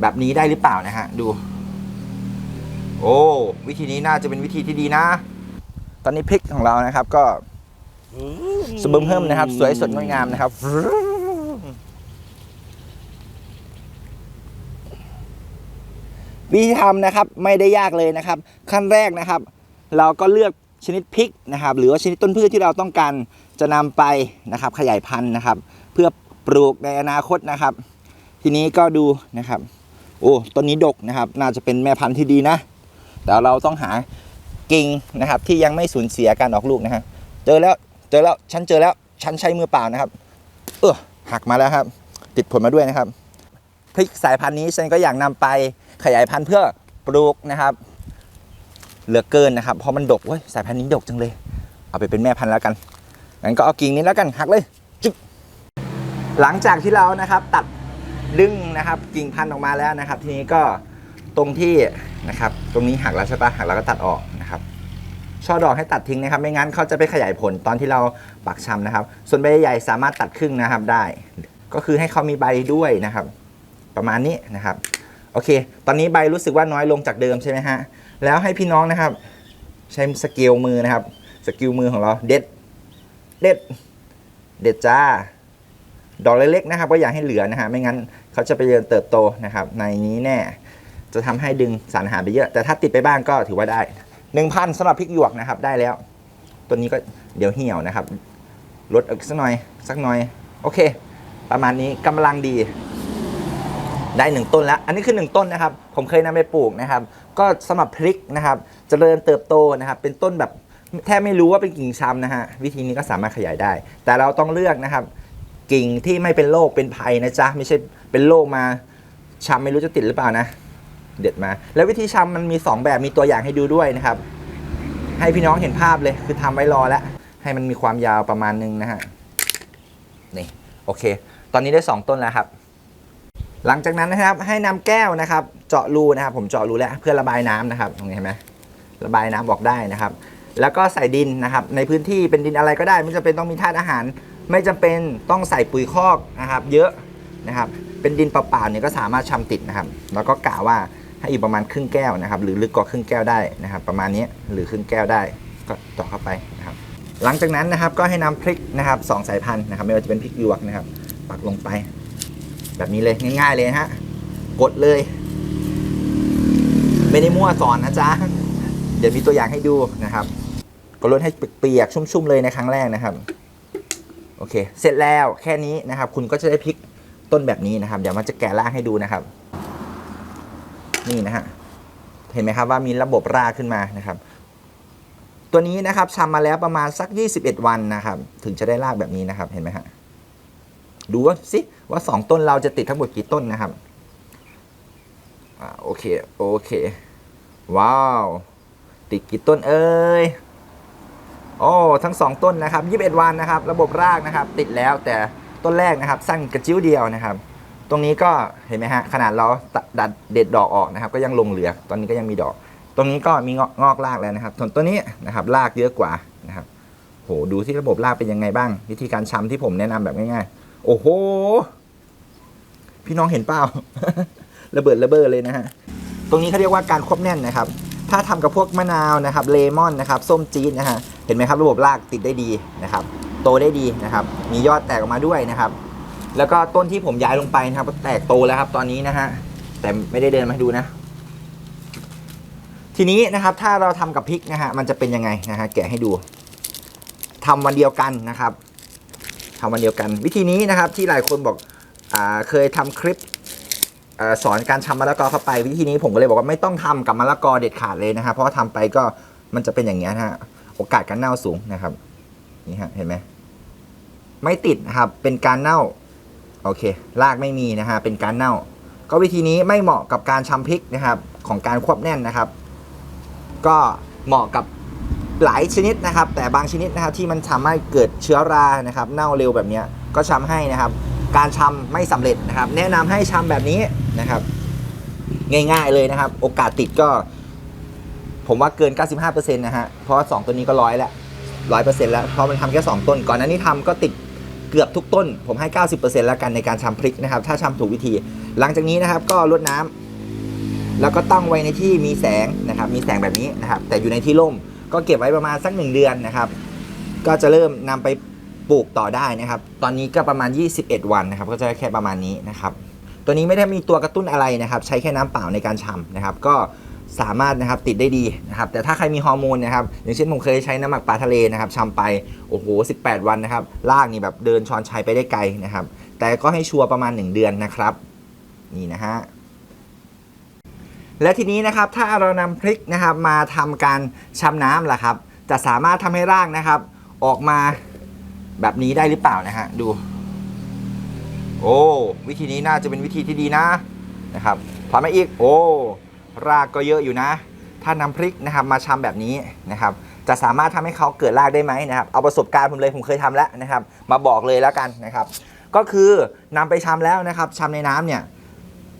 แบบนี้ได้หรือเปล่านะฮะ ดู โอ้วิธีนี้น่าจะเป็นวิธีที่ดีนะ ตอนนี้พริกของเรานะครับ ก็สมบึมเพิ่มนะครับ สวยสดงดงามนะครับวิธีทำนะครับไม่ได้ยากเลยนะครับ ขั้นแรกนะครับ เราก็เลือกชนิดพริกนะครับ หรือว่าชนิดต้นพืชที่เราต้องการจะนำไปนะครับ ขยายพันธุ์นะครับ เพื่อปลูกในอนาคตนะครับ ทีนี้ก็ดูนะครับ โอ้ต้นนี้ดกนะครับ น่าจะเป็นแม่พันธุ์ที่ดีนะ แต่เราต้องหากิ่งนะครับที่ยังไม่สูญเสียการออกลูกนะฮะเจอแล้วเจอแล้วฉันเจอแล้วฉันใช้มือเปล่านะครับ เออหักมาแล้วครับ ติดผลมาด้วยนะครับพริกสายพันธุ์นี้ฉันก็อยากนำไปขยายพันธุ์เพื่อปลูกนะครับ เหลือเกินนะครับเพราะมันดกเว้ยสายพันธุ์นี้ดกจังเลย เอาไปเป็นแม่พันธุ์แล้วกันงั้นก็เอากิ่งนี้แล้วกันหักเลยจึ๊บหลังจากที่เรานะครับตัด ดึงนะครับกิ่งพันธุ์ออกมาแล้วนะครับ ทีนี้ก็ตรงที่นะครับ ตรงนี้หักแล้วใช่ปะหักแล้วก็ตัดออกนะครับช่อดอกให้ตัดทิ้งนะครับ ไม่งั้นเขาจะไปขยายผลตอนที่เราปักชำนะครับ ส่วนใบใหญ่สามารถตัดครึ่งนะครับได้ ก็คือให้เขามีใบด้วยนะครับ ประมาณนี้นะครับ โอเค ตอนนี้ใบรู้สึกว่าน้อยลงจากเดิมใช่ไหมฮะแล้วให้พี่น้องนะครับ ใช้สกิลมือนะครับ สกิลมือของเราเด็ด เด็ด เด็ดจ้า ดอกเล็กๆนะครับ ก็อย่าให้เหลือนะฮะไม่งั้นเขาจะไปเริญเติบโตนะครับ ในนี้แน่จะทำให้ดึงสารอาหารไปเยอะ แต่ถ้าติดไปบ้างก็ถือว่าได้หนึ่งพันสำหรับพริกหยวกนะครับได้แล้ว ตัวนี้ก็เดี๋ยวเหี่ยวนะครับลดอีกสักหน่อยสักหน่อยโอเค ประมาณนี้กำลังดีได้หนึ่งต้นแล้ว อันนี้คือหนึ่งต้นนะครับ ผมเคยนำไปปลูกนะครับ ก็สำหรับพริกนะครับจเจริญเติบโตนะครับ เป็นต้นแบบแทบไม่รู้ว่าเป็นกิ่งชำนะฮะ วิธีนี้ก็สามารถขยายได้ แต่เราต้องเลือกนะครับ กิ่งที่ไม่เป็นโรคเป็นภัยนะจ๊ะไม่ใช่เป็นโรคมาชำไม่รู้จะติดหรือเปล่านะ เด็ดมา แล้ววิธีชำมันมี 2 แบบมีตัวอย่างให้ดูด้วยนะครับ ให้พี่น้องเห็นภาพเลยคือทำไว้รอแล้ว ให้มันมีความยาวประมาณนึงนะฮะนี่โอเค ตอนนี้ได้ 2 ต้นแล้วครับ หลังจากนั้นนะครับให้นำแก้วนะครับ เจาะรูนะครับ ผมเจาะรูแล้วเพื่อระบายน้ำนะครับตรงนี้เห็นไหมระบายน้ำออกได้นะครับ แล้วก็ใส่ดินนะครับ ในพื้นที่เป็นดินอะไรก็ได้ไม่จำเป็นต้องมีธาตุอาหาร ไม่จำเป็นต้องใส่ปุ๋ยคอกนะครับ เยอะนะครับ เป็นดินเปล่าๆเนี่ยก็สามารถชำติดนะครับ แล้วก็กะว่าให้อยู่ประมาณครึ่งแก้วนะครับ หรือลึกกว่าครึ่งแก้วได้นะครับ ประมาณนี้หรือครึ่งแก้วได้ก็เจาะเข้าไปนะครับ หลังจากนั้นนะครับก็ให้นำพริกนะครับสองสายพันธุ์นะครับ ไม่ว่าจะเป็นพริกหยวกนะครับ ปักลงไป แบบนี้เลยง่าย ๆเลยฮะกดเลย ไม่ได้มั่วสอนนะจ๊ะเดี๋ยวมีตัวอย่างให้ดูนะครับ ก็ลดให้เปียกๆชุ่มๆเลยในครั้งแรกนะครับ โอเค เสร็จแล้วแค่นี้นะครับ คุณก็จะได้พริกต้นแบบนี้นะครับ เดี๋ยวมันจะแกะรากให้ดูนะครับ นี่นะฮะ เห็นไหมครับว่ามีระบบรากขึ้นมานะครับ ตัวนี้นะครับชำมาแล้วประมาณสัก 21 วันนะครับ ถึงจะได้รากแบบนี้นะครับ เห็นไหมฮะ ดูว่าสิว่าสองต้นเราจะติดทั้งหมดกี่ต้นนะครับโอเค โอเค ว้าว ติดกี่ต้นเอ้ย โอ้ทั้งสองต้นนะครับ 21 วันนะครับ ระบบรากนะครับ ติดแล้วแต่ต้นแรกนะครับสั้นกระจิ้วเดียวนะครับ ตรงนี้ก็เห็นไหมฮะขนาดเราดัดเด็ดดอกออกนะครับ ก็ยังลงเหลือ ตอนนี้ก็ยังมีดอก ตรงนี้ก็มีงอกงอกรากแล้วนะครับส่วนตัวนี้นะครับรากเยอะกว่านะครับโหดูที่ระบบรากเป็นยังไงบ้าง วิธีการชำที่ผมแนะนำแบบง่ายๆโอ้โหพี่น้องเห็นเปล่าระเบิดระเบ้อเลยนะฮะตรงนี้เขาเรียกว่าการควบแน่นนะครับ ถ้าทำกับพวกมะนาวนะครับเลมอนนะครับส้มจี๊ดนะฮะ เห็นไหมครับระบบรากติดได้ดีนะครับ โตได้ดีนะครับ มียอดแตกออกมาด้วยนะครับ แล้วก็ต้นที่ผมย้ายลงไปนะครับก็แตกโตแล้วครับตอนนี้นะฮะแต่ไม่ได้เดินมาดูนะ ทีนี้นะครับถ้าเราทำกับพริกนะฮะมันจะเป็นยังไงนะฮะแกะให้ดูทำวันเดียวกันนะครับทำวันเดียวกัน วิธีนี้นะครับที่หลายคนบอกอาเคยทำคลิปอสอนการชำมะละกอเข้าไปวิธีนี้ผมก็เลยบอกว่าไม่ต้องทำกับมะละกอเด็ดขาดเลยนะครับเพราะว่าทำไปก็มันจะเป็นอย่างเงี้ยนะฮะ โอกาสการเน่าสูงนะครับ นี่ฮะเห็นไหมไม่ติดนะครับ เป็นการเน่า โอเค รากไม่มีนะฮะเป็นการเน่า ก็วิธีนี้ไม่เหมาะกับการชำพริกนะครับ ของการควบแน่นนะครับ ก็เหมาะกับหลายชนิดนะครับ แต่บางชนิดนะครับที่มันทำให้เกิดเชื้อรานะครับ เน่าเร็วแบบนี้ก็ชำให้นะครับ การชำไม่สำเร็จนะครับ แนะนำให้ชำแบบนี้นะครับ ง่าย ๆเลยนะครับ โอกาสติดก็ ผมว่าเกิน 95%นะฮะ เพราะว่าสองตัวนี้ก็ร้อยแล้วร้อยเปอร์เซ็นต์แล้ว เพราะมันทำแค่สองต้น ก่อนหน้านี้ทำก็ติดเกือบทุกต้น ผมให้ 90%แล้วกันในการชำพริกนะครับ ถ้าชำถูกวิธี หลังจากนี้นะครับก็รดน้ำแล้วก็ตั้งไว้ในที่มีแสงนะครับ มีแสงแบบนี้นะครับ แต่อยู่ในที่ร่ม ก็เก็บไว้ประมาณสักหนึ่งเดือนนะครับ ก็จะเริ่มนำไปปลูกต่อได้นะครับ ตอนนี้ก็ประมาณ 21 วันนะครับ ก็จะแค่ประมาณนี้นะครับ ตัวนี้ไม่ได้มีตัวกระตุ้นอะไรนะครับ ใช้แค่น้ำเปล่าในการชำนะครับ ก็ สามารถนะครับติดได้ดีนะครับแต่ถ้าใครมีฮอร์โมนนะครับอย่างเช่นผมเคยใช้น้ำหมักปลาทะเลนะครับชำไปโอ้โห 18 วันนะครับลากนี่แบบเดินชอนชัยไปได้ไกลนะครับ แต่ก็ให้ชัวร์ประมาณ 1 เดือนนะครับ นี่นะฮะและทีนี้นะครับถ้าเรานำพริกนะครับมาทำการชำน้ำล่ะครับ จะสามารถทำให้รากนะครับ ออกมาแบบนี้ได้หรือเปล่านะฮะดู โอ้วิธีนี้น่าจะเป็นวิธีที่ดีนะนะครับพอมาอีก โอ้ รากก็เยอะอยู่นะ ถ้านำพริกนะครับมาชำแบบนี้นะครับ จะสามารถทำให้เขาเกิดรากได้ไหมนะครับ เอาประสบการณ์ผมเลยผมเคยทำแล้วนะครับ มาบอกเลยแล้วกันนะครับ ก็คือนำไปชำแล้วนะครับชำในน้ำเนี่ย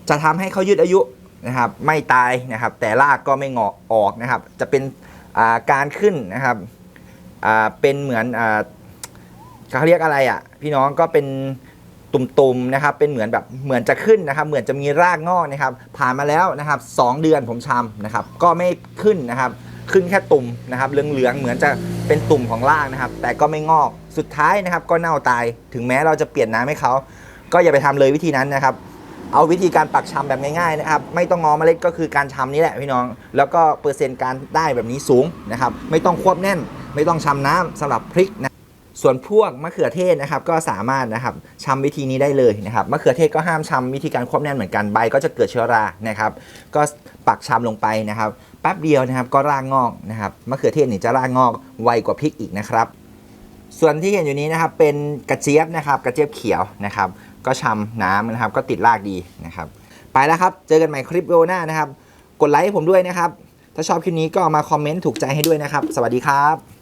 จะทำให้เขายืดอายุนะครับไม่ตายนะครับ แต่รากก็ไม่งอออกนะครับ จะเป็นาการขึ้นนะครับเป็นเหมือนอเขาเรียกอะไรอะ พี่น้องก็เป็น ตุ่มๆนะครับเป็นเหมือนแบบเหมือนจะขึ้นนะครับ เหมือนจะมีรากงอกนะครับ ผ่านมาแล้วนะครับสองเดือนผมชำนะครับ ก็ไม่ขึ้นนะครับ ขึ้นแค่ตุ่มนะครับเหลืองๆเหมือนจะเป็นตุ่มของรากนะครับ แต่ก็ไม่งอกสุดท้ายนะครับ ก็เน่าตายถึงแม้เราจะเปลี่ยนน้ำให้เขาก็อย่าไปทำเลยวิธีนั้นนะครับ เอาวิธีการปักชำแบบง่ายๆนะครับ ไม่ต้องงอเมล็ดก็คือการชำนี่แหละพี่น้อง แล้วก็เปอร์เซ็นต์การได้แบบนี้สูงนะครับ ไม่ต้องควบแน่น ไม่ต้องชำน้ำสำหรับพริกนะ ส่วนพวกมะเขือเทศนะครับก็สามารถนะครับชำวิธีนี้ได้เลยนะครับมะเขือเทศก็ห้ามชำวิธีการควบแน่นเหมือนกันใบก็จะเกิดเชื้อรานะครับ ก็ปักชำลงไปนะครับแป๊บเดียวนะครับก็รากงอกนะครับมะเขือเทศนี่จะรากงอกไวกว่าพริกอีกนะครับ ส่วนที่เห็นอยู่นี้นะครับเป็นกระเจี๊ยบนะครับกระเจี๊ยบเขียวนะครับ ก็ชำน้ำนะครับก็ติดรากดีนะครับ ไปแล้วครับเจอกันใหม่คลิปวิดีโอหน้านะครับ กดไลค์ให้ผมด้วยนะครับ ถ้าชอบคลิปนี้ก็มาคอมเมนต์ถูกใจให้ด้วยนะครับ สวัสดีครับ